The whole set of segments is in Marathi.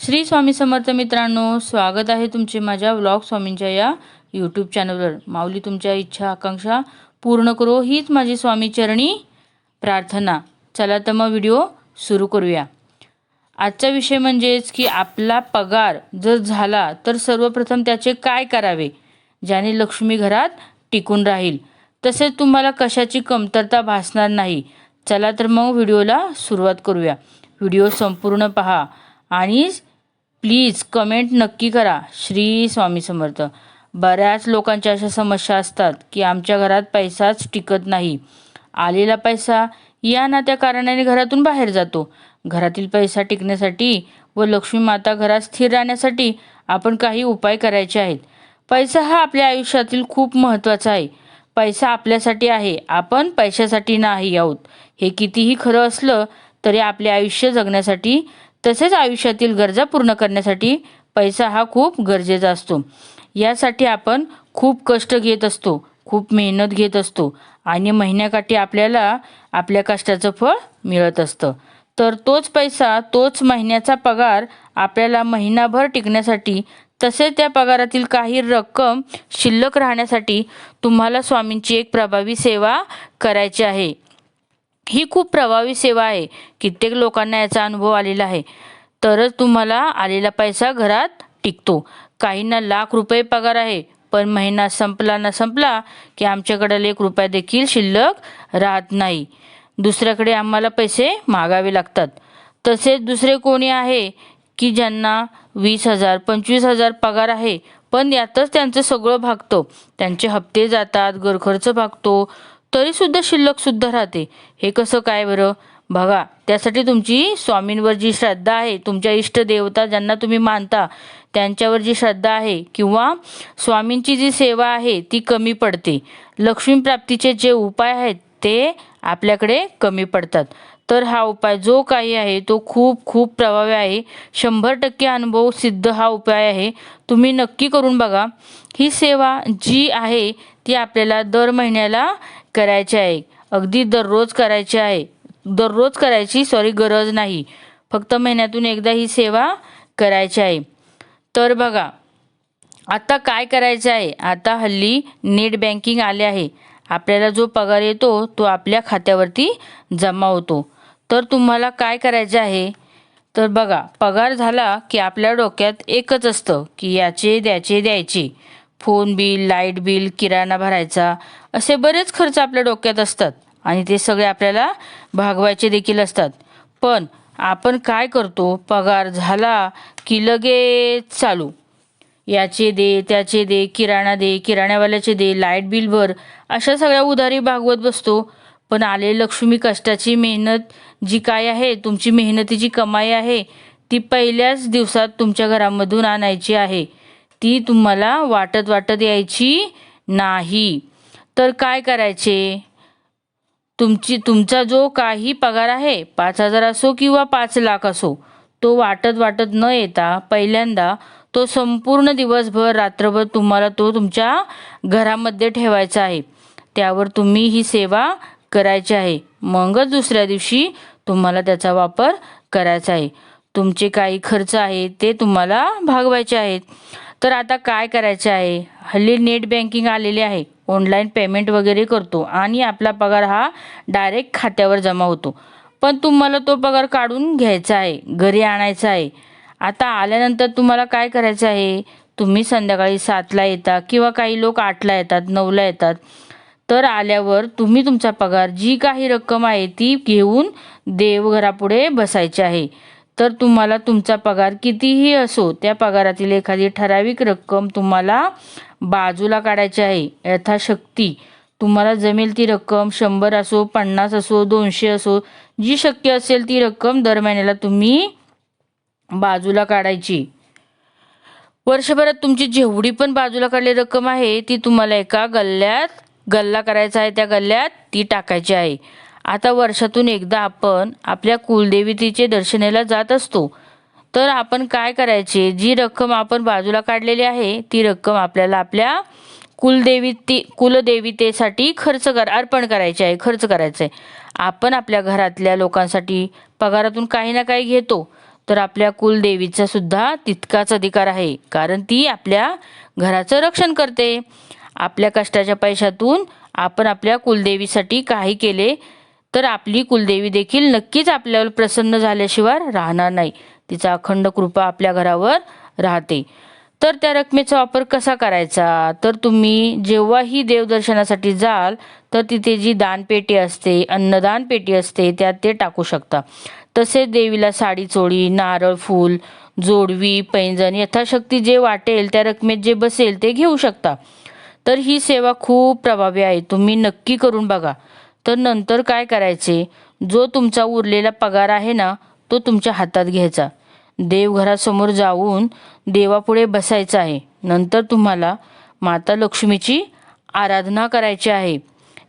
श्री स्वामी समर्थ मित्रांनो स्वागत आहे तुमचे माझ्या व्लॉग स्वामींच्या या यूट्यूब चॅनलवर माऊली तुमच्या इच्छा आकांक्षा पूर्ण करो हीच माझी स्वामी चरणी प्रार्थना. चला तर मग व्हिडिओ सुरू करूया. आजचा विषय म्हणजेच की आपला पगार जर झाला तर सर्वप्रथम त्याचे काय करावे? ज्याने लक्ष्मी घरात टिकून राहील. तसेच तुम्हाला कशाची कमतरता भासणार नाही. चला तर मग व्हिडिओला सुरुवात करूया. व्हिडिओ संपूर्ण पहा. आणि प्लीज कमेंट नक्की करा श्री स्वामी समर्थ. बऱ्याच लोकांच्या अशा समस्या असतात की आमच्या घरात पैसाच टिकत नाही. आलेला पैसा या ना त्या कारणाने घरातून बाहेर जातो. घरातील पैसा टिकण्यासाठी व लक्ष्मी माता घरात स्थिर राहण्यासाठी आपण काही उपाय करायचे आहेत. पैसा हा आपल्या आयुष्यातील खूप महत्त्वाचा आहे. पैसा आपल्यासाठी आहे आपण पैशासाठी नाही आहोत. हे कितीही खरं असलं तरी आपले आयुष्य जगण्यासाठी तसेच आयुष्यातील गरजा पूर्ण करण्यासाठी पैसा हा खूप गरजेचा असतो. यासाठी आपण खूप कष्ट घेत असतो खूप मेहनत घेत असतो आणि महिन्याकाठी आपल्याला आपल्या कष्टाचं फळ मिळत असतं. तर तोच पैसा तोच महिन्याचा पगार आपल्याला महिनाभर टिकण्यासाठी तसेच त्या पगारातील काही रक्कम शिल्लक राहण्यासाठी तुम्हाला स्वामींची एक प्रभावी सेवा करायची आहे. ही खूप प्रभावी सेवा आहे. कित्येक लोकांना याचा अनुभव आलेला आहे. तरच तुम्हाला आलेला पैसा घरात टिकतो. काहींना लाख रुपये पगार आहे पण महिना संपला ना संपला की आमच्याकडे एक रुपया देखील शिल्लक राहत नाही. दुसऱ्याकडे आम्हाला पैसे मागावे लागतात. तसेच दुसरे कोणी आहे की ज्यांना वीस हजार पंचवीस हजार पगार आहे पण यातच त्यांचं सगळं भागतं. त्यांचे हप्ते जातात घरखर्च भागतो. तरीसुद्धा शिल्लकसुद्धा राहते. हे कसं काय बरं? बघा त्यासाठी तुमची स्वामींवर जी श्रद्धा आहे तुमच्या इष्टदेवता ज्यांना तुम्ही मानता त्यांच्यावर जी श्रद्धा आहे किंवा स्वामींची जी सेवा आहे ती कमी पडते. लक्ष्मी प्राप्तीचे जे उपाय आहेत ते आपल्याकडे कमी पडतात. तर हा उपाय जो काही आहे तो खूप खूप प्रभावी आहे. शंभर टक्के अनुभव सिद्ध हा उपाय आहे. तुम्ही नक्की करून बघा. ही सेवा जी आहे ती आपल्याला दर महिन्याला करायचे आहे. अगदी दररोज करायचे आहे. दररोज करायची सॉरी गरज नाही. फक्त महिन्यातून एकदा ही सेवा करायची आहे. तर बघा आता काय करायचं आहे? आता हल्ली नेट बँकिंग आले आहे. आपल्याला जो पगार येतो तो आपल्या खात्यावरती जमा होतो. तर तुम्हाला काय करायचं आहे? तर बघा पगार झाला की आपल्या डोक्यात एकच असतं की याचे द्याचे द्यायचे. फोन बिल लाइट बिल किराणा भरायचा असे बरेच खर्च आपल्या डोक्यात असतात आणि ते सगळे आपल्याला भागवायचे देखील असतात. पण आपण काय करतो? पगार झाला की लगेच चालू. याचे दे त्याचे दे किराणा दे किराण्यावाल्याचे दे लाइट बिल भर अशा सगळ्या उधारी भागवत बसतो. पण आले लक्ष्मी कष्टाची मेहनत जी काय आहे? तुमची मेहनतीची कमाई आहे ती पहिल्याच दिवसात तुमच्या घरामधून आणायची आहे. ती तुम्हाला वाटत वाटत यायची नाही. तर काय करायचे? तुमची तुमचा जो काही पगार आहे पाच हजार असो किंवा पाच लाख असो तो वाटत वाटत न येता पहिल्यांदा तो संपूर्ण दिवसभर रात्रभर तुम्हाला तो तुमच्या घरामध्ये ठेवायचा आहे. त्यावर तुम्ही ही सेवा करायची आहे. मगच दुसऱ्या दिवशी तुम्हाला त्याचा वापर करायचा आहे. तुमचे काही खर्च आहेत ते तुम्हाला भागवायचे आहेत. तर आता काय करायचे आहे? हल्ली नेट बँकिंग आलेले आहे. ऑनलाईन पेमेंट वगैरे करतो आणि आपला पगार हा डायरेक्ट खात्यावर जमा होतो. पण तुम्हाला तो पगार काढून घ्यायचा आहे. घरी आणायचा आहे. आता आल्यानंतर तुम्हाला काय करायचं आहे? तुम्ही संध्याकाळी सातला येता किंवा काही लोक आठला येतात नऊला येतात. तर आल्यावर तुम्ही तुमचा पगार जी काही रक्कम आहे ती घेऊन देवघरापुढे बसायची आहे. तर तुम्हाला तुमचा पगार कितीही असो त्या पगारातील एखादी ठराविक रक्कम तुम्हाला बाजूला काढायची आहे. यथाशक्ती. तुम्हाला जमेल ती रक्कम शंभर असो पन्नास असो दोनशे असो जी शक्य असेल ती रक्कम दर महिन्याला तुम्ही बाजूला काढायची. वर्षभरात तुमची जेवढी पण बाजूला काढलेली रक्कम आहे ती तुम्हाला एका गल्ल्यात गल्ला करायचा आहे त्या गल्ल्यात ती टाकायची आहे. आता वर्षातून एकदा आपण आपल्या कुलदेवीतीचे दर्शनाला जात असतो. तर आपण काय करायचे? जी रक्कम आपण बाजूला काढलेली आहे ती रक्कम आपल्याला आपल्या कुलदेवीते कुलदेवितेसाठी खर्च कर अर्पण करायचे आहे खर्च करायचं आहे. आपण आपल्या घरातल्या लोकांसाठी पगारातून काही ना काही घेतो. तर आपल्या कुलदेवीचा सुद्धा तितकाच अधिकार आहे. कारण ती आपल्या घराचं रक्षण करते. आपल्या कष्टाच्या पैशातून आपण आपल्या कुलदेवीसाठी काही केले तर आपली कुलदेवी देखील नक्कीच आपल्यावर प्रसन्न झाल्याशिवाय राहणार नाही. तिचा अखंड कृपा आपल्या घरावर राहते. तर त्या रकमेचा वापर कसा करायचा? तर तुम्ही जेव्हाही देवदर्शनासाठी जाल तर तिथे जी दानपेटी असते अन्नदान पेटी असते त्यात ते टाकू शकता. तसेच देवीला साडी चोळी नारळ फूल जोडवी पैंजण यथाशक्ती जे वाटेल त्या रकमेत जे बसेल ते घेऊ शकता. तर ही सेवा खूप प्रभावी आहे. तुम्ही नक्की करून बघा. तर नंतर काय करायचे? जो तुमचा उरलेला पगार आहे ना तो तुमच्या हातात घ्यायचा. देवघरासमोर जाऊन देवापुढे बसायचं आहे. नंतर तुम्हाला माता लक्ष्मीची आराधना करायची आहे.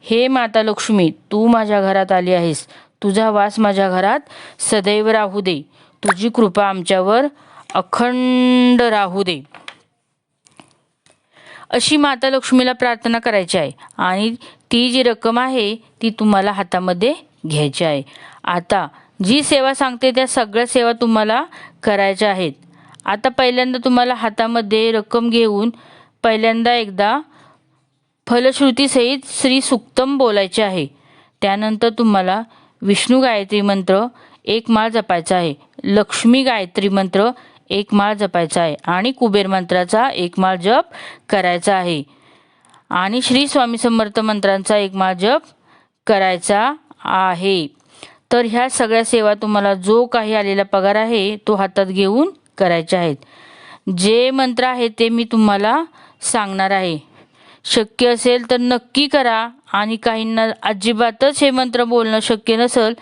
हे माता लक्ष्मी तू माझ्या घरात आली आहेस. तुझा वास माझ्या घरात सदैव राहू दे. तुझी कृपा आमच्यावर अखंड राहू दे. अशी माता लक्ष्मीला प्रार्थना करायची आहे. आणि ती जी रक्कम आहे ती तुम्हाला हातामध्ये घ्यायची आहे. आता जी सेवा सांगते त्या सगळ्या सेवा तुम्हाला करायच्या आहेत. आता पहिल्यांदा तुम्हाला हातामध्ये रक्कम घेऊन पहिल्यांदा एकदा फलश्रुतीसहित श्री सुक्तम बोलायचे आहे. त्यानंतर तुम्हाला विष्णू गायत्री मंत्र एक माळ जपायचा आहे. लक्ष्मी गायत्री मंत्र एक माळ जपायचा आहे आणि कुबेर मंत्राचा एक माळ जप करायचा आहे. आणि श्री स्वामी समर्थ मंत्रांचा एक माळ जप करायचा आहे. तर ह्या सगळ्या सेवा तुम्हाला जो काही आलेला पगार आहे तो हातात घेऊन करायचे आहेत. जे मंत्र आहे ते मी तुम्हाला सांगणार आहे. शक्य असेल तर नक्की करा आणि काहींना अजिबातच हे मंत्र बोलणं शक्य नसेल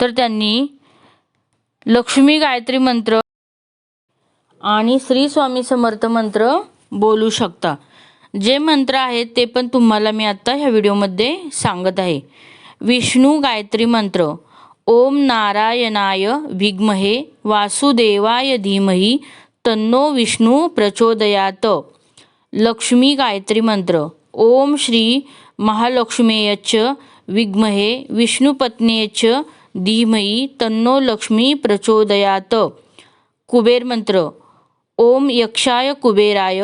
तर त्यांनी लक्ष्मी गायत्री मंत्र आणि श्री स्वामी समर्थ मंत्र बोलू शकता. जे मंत्र आहेत ते पण तुम्हाला मी आत्ता ह्या व्हिडिओमध्ये सांगत आहे. विष्णू गायत्री मंत्र ओम नारायणाय विग्महे वासुदेवाय धीमही तन्नो विष्णू प्रचोदयात. लक्ष्मी गायत्री मंत्र ओम श्री महालक्ष्मेयच विग्महे विष्णुपत्नेच धीमही तन्नो लक्ष्मी प्रचोदयात. कुबेर मंत्र ओम यक्षाय कुबेराय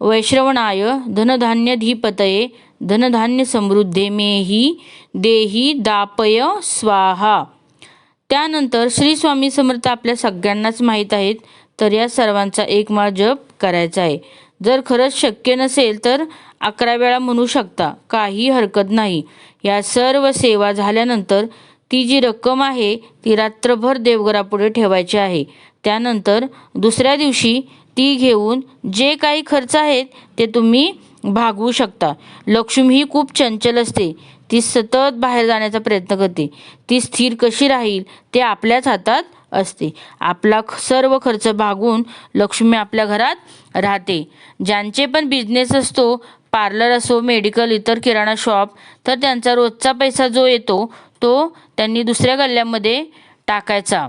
वैश्रवणाय धनधान्यधिपतये धनधान्य समृद्धे मेही देही दापय स्वाहा. त्यानंतर श्री स्वामी समर्थ आपल्या सगळ्यांनाच माहीत आहेत तर या सर्वांचा एक माळ जप करायचा आहे. जर खरंच शक्य नसेल तर अकरा वेळा म्हणू शकता काही हरकत नाही. या सर्व सेवा झाल्यानंतर ती जी रक्कम आहे ती रात्रभर देवघरापुढे ठेवायची आहे. त्यानंतर दुसऱ्या दिवशी ती घेऊन जे काही खर्च आहेत ते तुम्ही भागवू शकता. लक्ष्मी ही खूप चंचल असते. ती सतत बाहेर जाण्याचा प्रयत्न करते. ती स्थिर कशी राहील ते आपल्याच हातात असते. आपला सर्व खर्च भागून लक्ष्मी आपल्या घरात राहते. ज्यांचे पण बिझनेस असतो पार्लर असो मेडिकल इतर किराणा शॉप तर त्यांचा रोजचा पैसा जो येतो तो त्यांनी दुसऱ्या गल्ल्यामध्ये टाकायचा.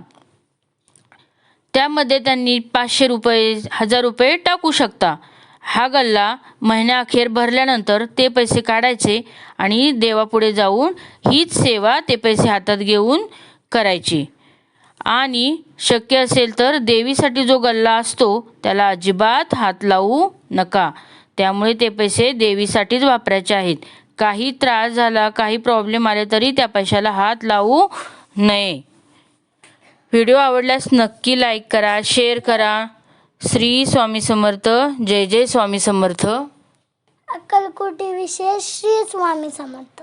त्यामध्ये त्यांनी पाचशे रुपये हजार रुपये टाकू शकता. हा गल्ला महिन्याअखेर भरल्यानंतर ते पैसे काढायचे आणि देवापुढे जाऊन हीच सेवा ते पैसे हातात घेऊन करायची. आणि शक्य असेल तर देवीसाठी जो गल्ला असतो त्याला अजिबात हात लावू नका. त्यामुळे ते पैसे देवीसाठीच वापरायचे आहेत. काही त्रास झाला काही प्रॉब्लेम आले तरी त्या पैशाला हात लावू नये. व्हिडिओ आवडल्यास नक्की लाईक करा शेअर करा. श्री स्वामी समर्थ जय जय स्वामी समर्थ. अक्कलकोटी विशेष श्री स्वामी समर्थ.